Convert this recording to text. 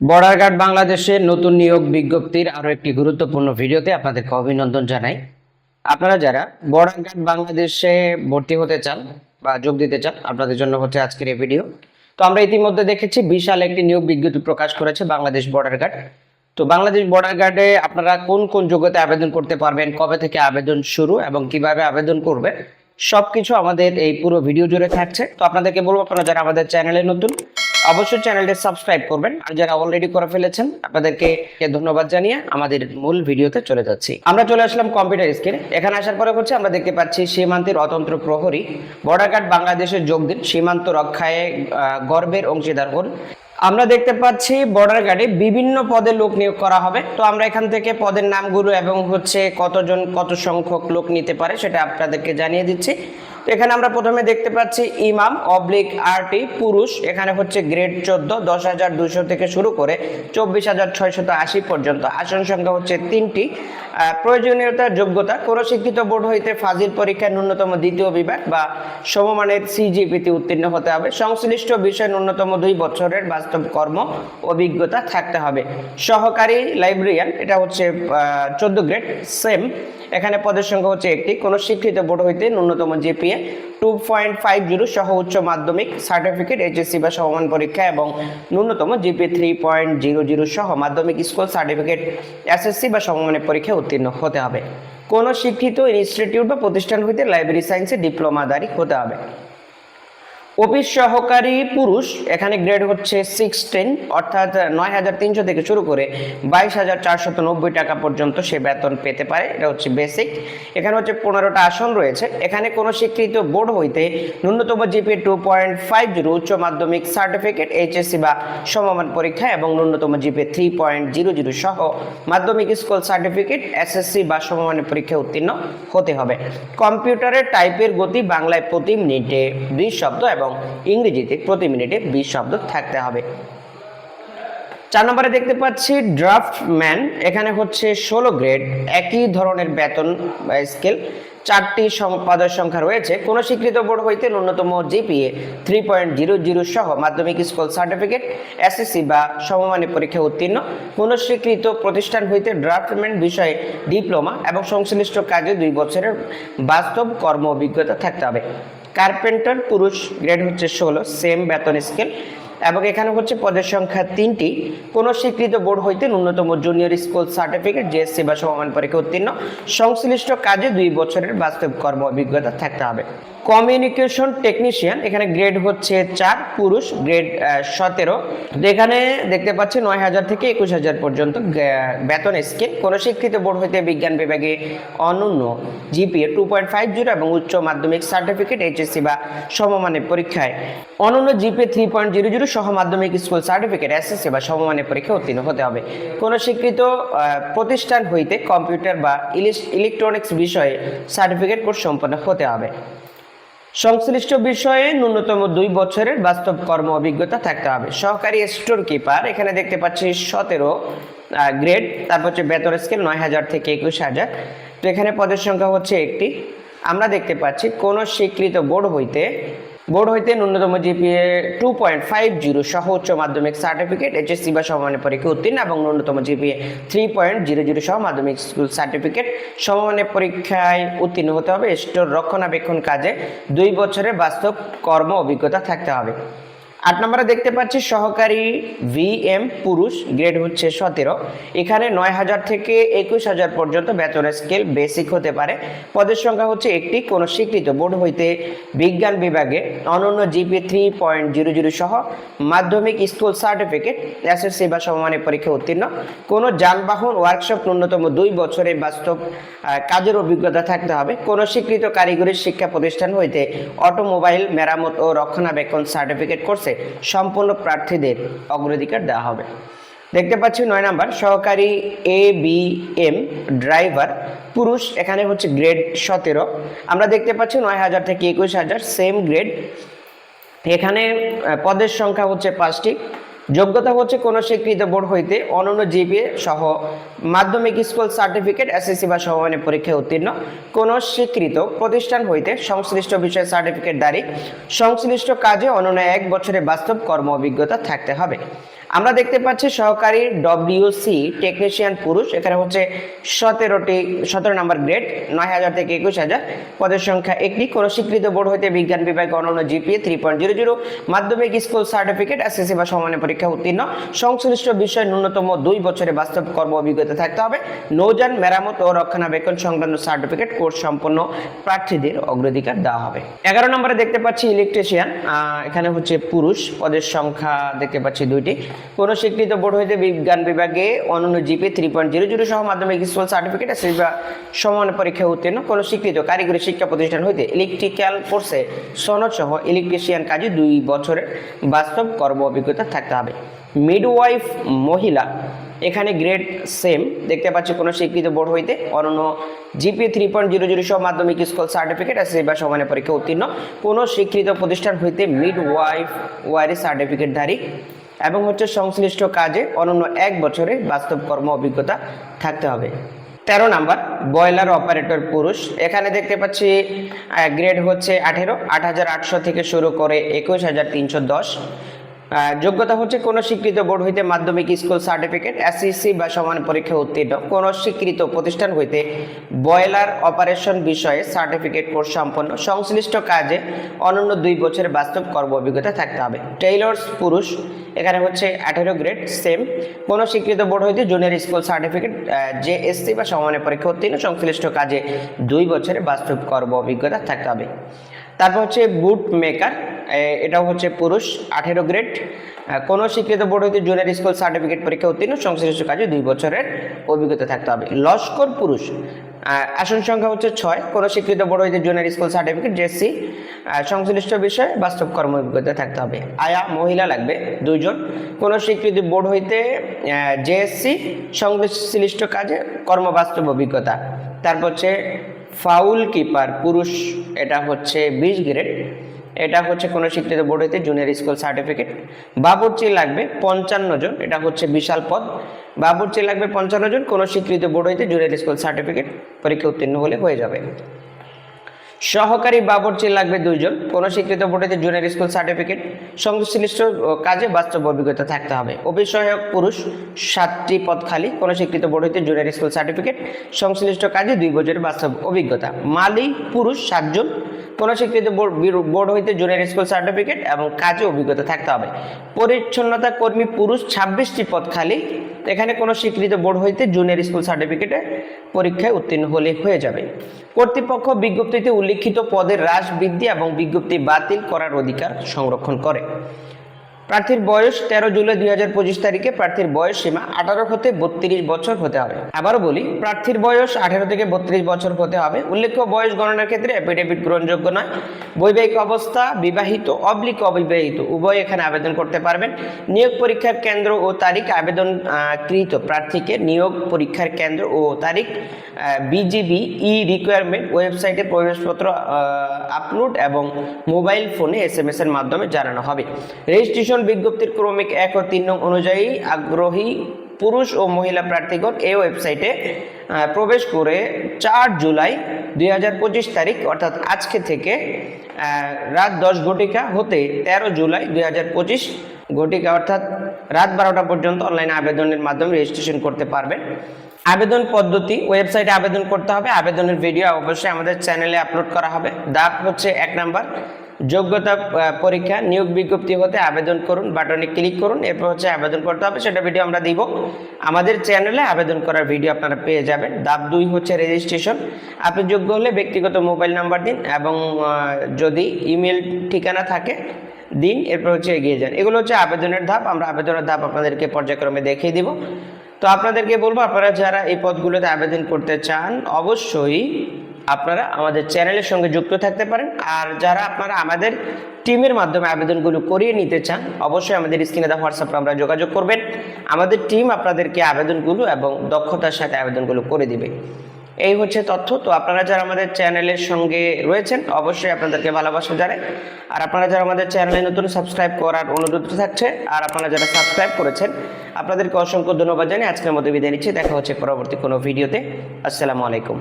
Border guard বাংলাদেশের নতুন নিয়োগ বিজ্ঞপ্তির আরও একটি গুরুত্বপূর্ণ ভিডিওতে আপনাদেরকে অভিনন্দন জানাই। আপনারা যারা বর্ডার গার্ড বাংলাদেশে ভর্তি হতে চান বা যোগ দিতে চান, আপনাদের জন্য হচ্ছে আজকের এই ভিডিও। তো আমরা ইতিমধ্যে দেখেছি বিশাল একটি নিয়োগ বিজ্ঞপ্তি প্রকাশ করেছে বাংলাদেশ বর্ডার গার্ড। তো বাংলাদেশ বর্ডার গার্ডে আপনারা কোন কোন যোগ্যতা আবেদন করতে পারবেন, কবে থেকে আবেদন শুরু এবং কীভাবে আবেদন করবে, সবকিছু আমাদের এই পুরো ভিডিও জুড়ে থাকছে। তো আপনাদেরকে বলব, আপনারা যারা আমাদের চ্যানেলে নতুন অবশ্যই চ্যানেলটি সাবস্ক্রাইব করবেন। আর যারা অলরেডি করে ফেলেছেন, আপনাদেরকে ধন্যবাদ জানিয়ে আমাদের মূল ভিডিওতে চলে যাচ্ছি। আমরা চলে আসলাম কম্পিউটার স্ক্রিনে এখানে আসার পরে হচ্ছে আমরা দেখতে পাচ্ছি সীমান্তের অতন্ত্র প্রহরী। বর্ডার গার্ড বাংলাদেশের যোগ দিন, সীমান্ত রক্ষায় গর্বের অংশীদার হন। আমরা দেখতে পাচ্ছি বর্ডার গার্ডে বিভিন্ন পদে লোক নিয়োগ করা হবে। তো আমরা এখান থেকে পদের নামগুলো এবং হচ্ছে কতজন, কত সংখ্যক লোক নিতে পারে সেটা আপনাদেরকে জানিয়ে দিচ্ছি। এখানে আমরা প্রথমে দেখতে পাচ্ছি ইমাম অবলিক আরটি পুরুষ। এখানে হচ্ছে গ্রেড চোদ্দ দশ হাজার দুশো থেকে শুরু করে চব্বিশ হাজার ছয়শত আশি পর্যন্ত। আসন সংখ্যা হচ্ছে তিনটি। আহ, প্রয়োজনীয়তা যোগ্যতা কোন শিক্ষিত বোর্ড হইতে ফাজিল পরীক্ষায় ন্যূনতম দ্বিতীয় বিভাগ বা সমমানের সিজিপিতে উত্তীর্ণ হতে হবে। সংশ্লিষ্ট বিষয়ে ন্যূনতম দুই বছরের বাস্তব কর্ম অভিজ্ঞতা থাকতে হবে। সহকারী লাইব্রেরিয়ান এটা হচ্ছে চোদ্দ গ্রেড সেম এখানে পদের সংখ্যা হচ্ছে একটি। কোনো শিক্ষিত বোর্ড হইতে ন্যূনতম GPA two point five zero সহ উচ্চ মাধ্যমিক সার্টিফিকেট, এইচএসসি বা সমমান পরীক্ষা এবং ন্যূনতম GP three point zero zero সহ মাধ্যমিক স্কুল সার্টিফিকেট, এসএসসি বা সমমানের পরীক্ষায় উত্তীর্ণ হতে হবে। কোনো শিক্ষিত ইনস্টিটিউট বা প্রতিষ্ঠান হইতে লাইব্রেরি সায়েন্সে ডিপ্লোমাদারি হতে হবে। অফিস সহকারী পুরুষ, এখানে গ্রেড হচ্ছে সিক্সটিন অর্থাৎ নয় হাজার তিনশো থেকে শুরু করে বাইশ হাজার নব্বই টাকা পর্যন্ত সে বেতন পেতে পারে। এটা হচ্ছে বেসিক এখানে হচ্ছে পনেরোটা আসন রয়েছে। এখানে কোনো স্বীকৃত বোর্ড হইতে ন্যূনতম GP two point five zero উচ্চ মাধ্যমিক সার্টিফিকেট এইচএসসি বা সমমান পরীক্ষা এবং ন্যূনতম GP three point zero zero সহ মাধ্যমিক স্কুল সার্টিফিকেট এসএসসি বা সমমানের পরীক্ষা উত্তীর্ণ হতে হবে। কম্পিউটারের টাইপের গতি বাংলায় প্রতি মিনিটে বিশ শব্দ এবং ইংরেজিতে প্রতি মিনিটে বিশ শব্দ থাকতে হবে। চার নম্বরে দেখতে পাচ্ছি ড্রাফটম্যান। এখানে হচ্ছে ষোলো গ্রেড, একই ধরনের বেতন স্কেল, চারটি সং- পদের সংখ্যা রয়েছে। কোনো স্বীকৃত বোর্ড হইতে ন্যূনতম GPA three point zero zero সহ মাধ্যমিক স্কুল সার্টিফিকেট এসএসসি বা সমমানের পরীক্ষা উত্তীর্ণ। কোনো স্বীকৃত প্রতিষ্ঠান হইতে ড্রাফটম্যান বিষয়ে ডিপ্লোমা এবং সংশ্লিষ্ট কাজে দুই বছরের বাস্তব কর্ম অভিজ্ঞতা থাকতে হবে। কার্পেন্টার পুরুষ গ্রেড হচ্ছে ষোলো সেম বেতন স্কেল এবং এখানে হচ্ছে পদের সংখ্যা তিনটি। কোনো স্বীকৃত বোর্ড হইতে ন্যূনতম জুনিয়র স্কুল সার্টিফিকেট জিএসসি বা সমমান পরীক্ষা উত্তীর্ণ। সংশ্লিষ্ট কাজে দুই বছরের বাস্তব কর্ম অভিজ্ঞতা থাকতে হবে। কমিউনিকেশন টেকনিশিয়ান এখানে গ্রেড হচ্ছে চার, পুরুষ গ্রেড সতেরো। এখানে দেখতে পাচ্ছি নয় হাজার থেকে একুশ হাজার পর্যন্ত বেতন স্কেল কোনো স্বীকৃত বোর্ড হইতে বিজ্ঞান বিভাগে অনন্য GPA two point five zero এবং উচ্চ মাধ্যমিক সার্টিফিকেট এইচএসসি বা সমমানের পরীক্ষায়। অনন্য GPA three point zero zero সহ মাধ্যমিক স্কুল সার্টিফিকেট এসএসসি বা সমমানের পরীক্ষা উত্তীর্ণ হতে হবে। কোনো স্বীকৃত প্রতিষ্ঠান হইতে কম্পিউটার বা ইলেকট্রনিক্স বিষয়ে সার্টিফিকেট কোর্স সম্পন্ন হতে হবে। সংশ্লিষ্ট বিষয়ে ন্যূনতম দুই বছরের বাস্তব কর্ম অভিজ্ঞতা থাকতে হবে। সহকারী স্টোর কিপার এখানে দেখতে পাচ্ছি সতেরো গ্রেড, তারপর হচ্ছে বেতন স্কেল নয় হাজার থেকে একুশ হাজার। তো এখানে পদের সংখ্যা হচ্ছে একটি। আমরা দেখতে পাচ্ছি কোনো স্বীকৃত বোর্ড হইতে বোর্ড হইতে ন্যূনতম GPA two point five zero সহ উচ্চ মাধ্যমিক সার্টিফিকেট এইচএসসি বা সমমানের পরীক্ষা উত্তীর্ণ এবং ন্যূনতম GPA three point zero zero সহ মাধ্যমিক স্কুল সার্টিফিকেট সমমানের পরীক্ষায় উত্তীর্ণ হতে হবে। স্টোর রক্ষণাবেক্ষণ কাজে দুই বছরের বাস্তব কর্ম অভিজ্ঞতা থাকতে হবে। আট নম্বরে দেখতে পাচ্ছি সহকারী ভিএম পুরুষ গ্রেড হচ্ছে সতেরো। এখানে নয় হাজার থেকে একুশ হাজার পর্যন্ত বেতনের স্কেল বেসিক হতে পারে। পদের সংখ্যা হচ্ছে একটি, কোনো স্বীকৃত বোর্ড হইতে বিজ্ঞান বিভাগে অনন্য GP three point zero zero সহ মাধ্যমিক স্কুল সার্টিফিকেট এসএসসি বা সমমানের পরীক্ষা উত্তীর্ণ। কোনো যানবাহন ওয়ার্কশপ ন্যূনতম দুই বছরের বাস্তব কাজের অভিজ্ঞতা থাকতে হবে। কোনো স্বীকৃত কারিগরি শিক্ষা প্রতিষ্ঠান হইতে অটোমোবাইল মেরামত ও রক্ষণাবেক্ষণ সার্টিফিকেট কোর্সে সম্পূর্ণ প্রার্থীদের অগ্রাধিকার দেওয়া হবে। দেখতে পাচ্ছি নয় নাম্বার, সহকারী এ বি এম ড্রাইভার পুরুষ, এখানে হচ্ছে গ্রেড সতেরো। আমরা দেখতে পাচ্ছি নয় হাজার থেকে একুশ হাজার সেম গ্রেড এখানে পদের সংখ্যা হচ্ছে পাঁচটি। যোগ্যতা হচ্ছে কোনো স্বীকৃত বোর্ড হইতে অনন্য জিপিএ সহ মাধ্যমিক স্কুল সার্টিফিকেট, এসএসসি বা সমমানের পরীক্ষায় উত্তীর্ণ। কোনো স্বীকৃত প্রতিষ্ঠান হইতে সংশ্লিষ্ট বিষয়ে সার্টিফিকেট দাঁড়ি। সংশ্লিষ্ট কাজে অনন্য এক বছরের বাস্তব কর্ম অভিজ্ঞতা থাকতে হবে। আমরা দেখতে পাচ্ছি সহকারী ডব্লিউসি টেকনিশিয়ান পুরুষ, এখানে হচ্ছে সতেরোটি, সতেরো নম্বর গ্রেড নয় হাজার থেকে একুশ হাজার। পদের সংখ্যা একটি। কোনো স্বীকৃত বোর্ড হইতে বিজ্ঞান বিভাগ অনন্য GPA three point zero zero মাধ্যমিক স্কুল সার্টিফিকেট এসএসসি বা সমানের পরীক্ষা উত্তীর্ণ। সংশ্লিষ্ট বিষয় ন্যূনতম দুই বছরে বাস্তব কর্ম অভিজ্ঞতা থাকতে হবে। নৌযান, মেরামত ও রক্ষণাবেক্ষণ সংক্রান্ত সার্টিফিকেট কোর্স সম্পন্ন প্রার্থীদের অগ্রাধিকার দেওয়া হবে। এগারো নম্বরে দেখতে পাচ্ছি ইলেকট্রিশিয়ান এখানে হচ্ছে পুরুষ। পদের সংখ্যা দেখতে পাচ্ছি দুইটি। কোন স্বীকৃত বোর্ড হইতে বিজ্ঞান বিভাগে অনন্য GP three point zero zero সহ মাধ্যমিক স্কুল সার্টিফিকেট বা সমান পরীক্ষা উত্তীর্ণ। কোন স্বীকৃত কারিগরি শিক্ষা প্রতিষ্ঠান হইতে ইলেকট্রিক্যাল কোর্সে সনদ সহ ইলেকট্রিশিয়ান কাজে দুই বছরের বাস্তব কর্ম অভিজ্ঞতা থাকতে হবে। মিডওয়াইফ মহিলা, এখানে গ্রেড সেম দেখতে পাচ্ছি কোনো স্বীকৃত বোর্ড হইতে অনন্য GP three point zero zero সহ মাধ্যমিক স্কুল সার্টিফিকেট আছে বা সমানের পরীক্ষা উত্তীর্ণ। কোনো স্বীকৃত প্রতিষ্ঠান হইতে মিড ওয়াইফ ওয়ারি সার্টিফিকেটধারী এবং হচ্ছে সংশ্লিষ্ট কাজে অনন্য এক বছরে বাস্তব কর্ম অভিজ্ঞতা থাকতে হবে। তেরো নাম্বার, ব্রয়লার অপারেটর পুরুষ। এখানে দেখতে পাচ্ছি গ্রেড হচ্ছে আঠেরো, আট হাজার আটশো থেকে শুরু করে একুশ হাজার তিনশো দশ। যোগ্যতা হচ্ছে কোনো স্বীকৃত বোর্ড হইতে মাধ্যমিক স্কুল সার্টিফিকেট, এসএসসি বা সমান পরীক্ষা উত্তীর্ণ। কোনো স্বীকৃত প্রতিষ্ঠান হইতে বয়লার অপারেশন বিষয়ে সার্টিফিকেট কোর্স সম্পন্ন। সংশ্লিষ্ট কাজে অনন্য দুই বছরের বাস্তব কর্ম অভিজ্ঞতা থাকতে হবে। টেইলর্স পুরুষ, এখানে হচ্ছে আঠেরো গ্রেড, সেম। কোনো স্বীকৃত বোর্ড হইতে জুনিয়র স্কুল সার্টিফিকেট জেএসসি বা সমানের পরীক্ষা উত্তীর্ণ। সংশ্লিষ্ট কাজে দুই বছরের বাস্তব কর্ম অভিজ্ঞতা থাকতে হবে। তারপর হচ্ছে বুট মেকার এটাও হচ্ছে পুরুষ, আঠেরো গ্রেড কোনো স্বীকৃত বোর্ড হইতে জুনিয়র স্কুল সার্টিফিকেট পরীক্ষা উত্তীর্ণ, সংশ্লিষ্ট কাজে দুই বছরের অভিজ্ঞতা থাকতে হবে। লস্কর পুরুষ আসন সংখ্যা হচ্ছে ছয়। কোনো স্বীকৃত বোর্ড হইতে জুনিয়র স্কুল সার্টিফিকেট জেসি সংশ্লিষ্ট বিষয়ে বাস্তব কর্ম অভিজ্ঞতা থাকতে হবে। আয়া, মহিলা লাগবে, দুইজন। কোনো স্বীকৃত বোর্ড হইতে জেএসসি সংশ্লিষ্ট কাজে কর্মবাস্তব অভিজ্ঞতা। তারপর হচ্ছে ফাউল কিপার, পুরুষ, এটা হচ্ছে বিশ গ্রেড এটা হচ্ছে কোনো স্বীকৃত বোর্ড হইতে জুনিয়র স্কুল সার্টিফিকেট বাবুর্চি লাগবে পঞ্চান্ন জন, এটা হচ্ছে বিশাল পদ। বাবুর্চি লাগবে পঞ্চান্ন জন, কোনো স্বীকৃত বোর্ড হইতে জুনিয়র স্কুল সার্টিফিকেট পরীক্ষা উত্তীর্ণ হলে হয়ে যাবে। সহকারী বাবরচি লাগবে দুইজন কোনো স্বীকৃত বোর্ডেতে জুনিয়র স্কুল সার্টিফিকেট সংশ্লিষ্ট কাজে বাস্তব অভিজ্ঞতা থাকতে হবে। অভিষয়ক পুরুষ, সাতটি পদ খালি, কোনো স্বীকৃত বোর্ড হইতে জুনিয়র স্কুল সার্টিফিকেট সংশ্লিষ্ট কাজে দুই বছরের বাস্তব অভিজ্ঞতা। মালি, পুরুষ, সাতজন। কোনো স্বীকৃত বোর্ড হইতে জুনিয়র স্কুল সার্টিফিকেট এবং কাজে অভিজ্ঞতা থাকতে হবে। পরিচ্ছন্নতা কর্মী পুরুষ ছাব্বিশটি পদ খালি। এখানে কোনো স্বীকৃত বোর্ড হইতে জুনিয়র স্কুল সার্টিফিকেটে পরীক্ষায় উত্তীর্ণ হলে হয়ে যাবে। কর্তৃপক্ষ বিজ্ঞপ্তিতে উল্লিখিত পদের হ্রাস বৃদ্ধি এবং বিজ্ঞপ্তি বাতিল করার অধিকার সংরক্ষণ করে। প্রার্থীর বয়স তেরো জুলাই দুই হাজার পঁচিশ তারিখে প্রার্থীর বয়স সীমা আঠারো হতে বত্রিশ বছর হতে হবে। আবারও বলি, প্রার্থীর বয়স আঠারো থেকে বত্রিশ বছর হতে হবে। উল্লেখ্য, বয়স গণনার ক্ষেত্রে অ্যাফিডেভিট গ্রহণযোগ্য নয়। বৈবাহিক অবস্থা, বিবাহিত, অবলিক অবিবাহিত, উভয় এখানে আবেদন করতে পারবেন। নিয়োগ পরীক্ষার কেন্দ্র ও তারিখ, আবেদন কৃত প্রার্থীকে নিয়োগ পরীক্ষার কেন্দ্র ও তারিখ বিজিবি ই রিকোয়ারমেন্ট ওয়েবসাইটে প্রবেশপত্র আপলোড এবং মোবাইল ফোনে এস এম এর মাধ্যমে জানানো হবে। রেজিস্ট্রেশন বিজ্ঞপ্তির ক্রমিক এক ও তিন নং অনুযায়ী আগ্রহী পুরুষ ও মহিলা প্রার্থীগণ এই ওয়েবসাইটে প্রবেশ করে চার জুলাই দুই তারিখ, অর্থাৎ আজকে থেকে রাত দশ ঘটিকা হতে তেরো জুলাই দুই ঘটিকা, অর্থাৎ রাত বারোটা পর্যন্ত অনলাইনে আবেদনের মাধ্যমে রেজিস্ট্রেশন করতে পারবেন। আবেদন পদ্ধতি, ওয়েবসাইটে আবেদন করতে হবে। আবেদনের ভিডিও অবশ্যই আমাদের চ্যানেলে আপলোড করা হবে। দাপ হচ্ছে এক নাম্বার। যোগ্যতা পরীক্ষা, নিয়োগ বিজ্ঞপ্তি হতে আবেদন করুন, বাটনে ক্লিক করুন, এরপর হচ্ছে আবেদন করতে হবে, সেটা ভিডিও আমরা দিব। আমাদের চ্যানেলে আবেদন করার ভিডিও আপনারা পেয়ে যাবেন। দাব দুই হচ্ছে রেজিস্ট্রেশন আপনি যোগ্য হলে ব্যক্তিগত মোবাইল নাম্বার দিন এবং যদি ইমেল ঠিকানা থাকে, দিন, এরপর হচ্ছে এগিয়ে যান। এগুলো হচ্ছে আবেদনের ধাপ, আমরা আবেদনের ধাপ আপনাদেরকে পর্যায়ক্রমে দেখিয়ে দিব। তো আপনাদেরকে বলব, আপনারা যারা এই পদগুলোতে আবেদন করতে চান, অবশ্যই আপনারা আমাদের চ্যানেলের সঙ্গে যুক্ত থাকতে পারেন। আর যারা আপনারা আমাদের টিমের মাধ্যমে আবেদনগুলো করিয়ে নিতে চান, অবশ্যই আমাদের স্ক্রিনে দেওয়া হোয়াটসঅ্যাপে আমরা যোগাযোগ করবেন। আমাদের টিম আপনাদেরকে আবেদনগুলো এবং দক্ষতার সাথে আবেদনগুলো করে দিবে। এই হচ্ছে তথ্য। তো আপনারা যারা আমাদের চ্যানেলের সঙ্গে রয়েছেন, অবশ্যই আপনাদেরকে ভালোবাসা জানাই। আর আপনারা যারা আমাদের চ্যানেলে নতুন সাবস্ক্রাইব করার অনুরোধ থাকছে, আর আপনারা যারা সাবস্ক্রাইব করেছেন, আপনাদেরকে অসংখ্য ধন্যবাদ জানিয়ে আজকের মতো বিদায় নিচ্ছি। দেখা হচ্ছে পরবর্তী কোনো ভিডিওতে। আসসালামু আলাইকুম।